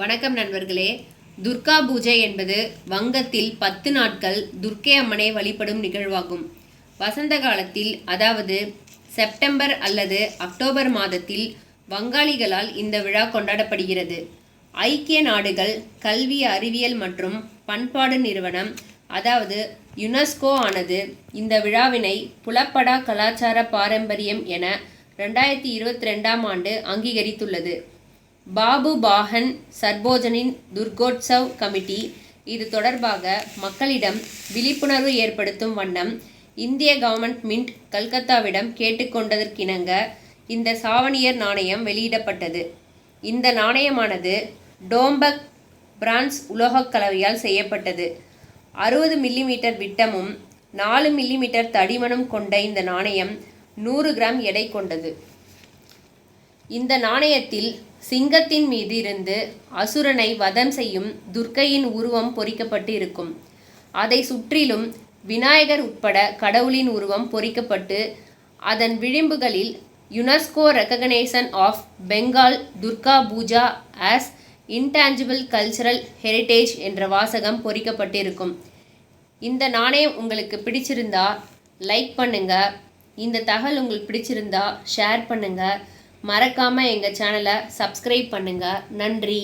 வணக்கம் நண்பர்களே. துர்கா பூஜை என்பது வங்கத்தில் பத்து நாட்கள் துர்க்கை அம்மனை வழிபடும் நிகழ்வாகும். வசந்த காலத்தில் அதாவது செப்டம்பர் அல்லது அக்டோபர் மாதத்தில் வங்காளிகளால் இந்த விழா கொண்டாடப்படுகிறது. ஐக்கிய நாடுகள் கல்வி அறிவியல் மற்றும் பண்பாடு நிறுவனம் அதாவது யுனெஸ்கோ ஆனது இந்த விழாவினை புலப்படா கலாச்சார பாரம்பரியம் என ரெண்டாயிரத்தி இருபத்தி ரெண்டாம் ஆண்டு அங்கீகரித்துள்ளது. பாபு பாஹன் சர்போஜனின் துர்கோட்சவ் கமிட்டி. இது தொடர்பாக மக்களிடம் விழிப்புணர்வு ஏற்படுத்தும் வண்ணம் இந்திய கவர்மெண்ட் மின்ட் கல்கத்தாவிடம் கேட்டுக்கொண்டதற்கிணங்க இந்த சாவணியர் நாணயம் வெளியிடப்பட்டது. இந்த நாணயமானது டோம்பக் பிரான்ஸ் உலோகக் கலவையால் செய்யப்பட்டது. அறுபது மில்லிமீட்டர் விட்டமும் நாலு மில்லிமீட்டர் தடிமனும் கொண்ட இந்த நாணயம் நூறு கிராம் எடை கொண்டது. இந்த நாணயத்தில் சிங்கத்தின் மீது இருந்து அசுரனை வதம் செய்யும் துர்க்கையின் உருவம் பொறிக்கப்பட்டு இருக்கும் அதை சுற்றிலும் விநாயகர் உட்பட கடவுளின் உருவம் பொறிக்கப்பட்டு அதன் விளிம்புகளில் UNESCO recognition of Bengal Durga Puja as intangible cultural heritage என்ற வாசகம் பொறிக்கப்பட்டிருக்கும். இந்த நாணயம் உங்களுக்கு பிடிச்சிருந்தா லைக் பண்ணுங்கள் இந்த தகவல் உங்களுக்கு பிடிச்சிருந்தா ஷேர் பண்ணுங்கள் மறக்காமல் எங்கள் சேனலை சப்ஸ்கிரைப் பண்ணுங்கள் நன்றி.